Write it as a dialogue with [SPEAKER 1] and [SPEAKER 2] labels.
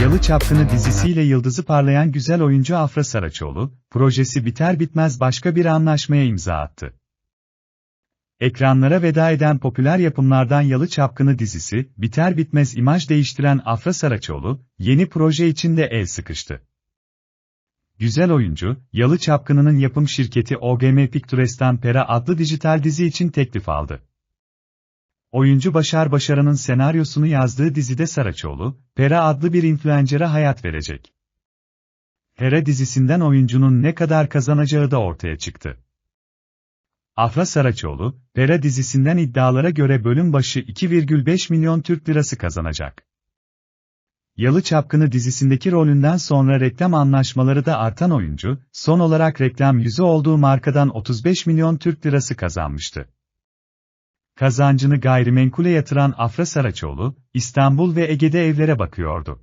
[SPEAKER 1] Yalı Çapkını dizisiyle yıldızı parlayan güzel oyuncu Afra Saraçoğlu, projesi biter bitmez başka bir anlaşmaya imza attı. Ekranlara veda eden popüler yapımlardan Yalı Çapkını dizisi, biter bitmez imaj değiştiren Afra Saraçoğlu, yeni proje için de el sıkıştı. Güzel oyuncu, Yalı Çapkını'nın yapım şirketi OGM Pictures'tan Pera adlı dijital dizi için teklif aldı. Oyuncu Başar Başaran'ın senaryosunu yazdığı dizide Saraçoğlu, Pera adlı bir influencer'a hayat verecek. Pera dizisinden oyuncunun ne kadar kazanacağı da ortaya çıktı. Afra Saraçoğlu, Pera dizisinden iddialara göre bölüm başı 2,5 milyon Türk lirası kazanacak. Yalı Çapkını dizisindeki rolünden sonra reklam anlaşmaları da artan oyuncu, son olarak reklam yüzü olduğu markadan 35 milyon Türk lirası kazanmıştı. Kazancını gayrimenkule yatıran Afra Saraçoğlu, İstanbul ve Ege'de evlere bakıyordu.